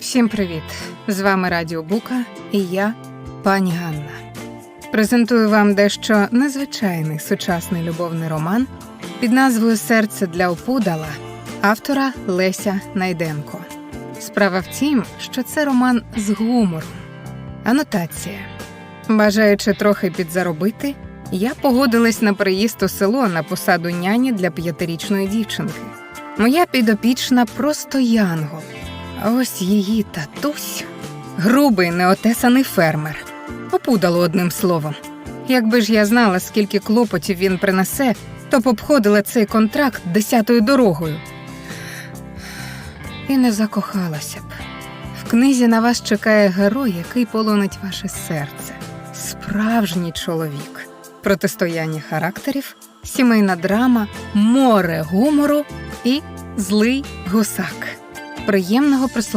Всім привіт! З вами Радіо Бука і я, пані Ганна. Презентую вам дещо незвичайний сучасний любовний роман під назвою Серце для опудала автора Леся Найденко. Справа в тім, що це роман з гумором. Анотація. Бажаючи трохи підзаробити, я погодилась на переїзд у село на посаду няні для п'ятирічної дівчинки. Моя підопічна просто янгол. Ось її татусь грубий неотесаний фермер. Опудало одним словом. Якби ж я знала, скільки клопотів він принесе, то б цей контракт десятою дорогою. І не закохалася б. В книзі на вас чекає герой, який полонить ваше серце. Справжній чоловік. Протистояння характерів, сімейна драма, море гумору і злий гусак. Приємного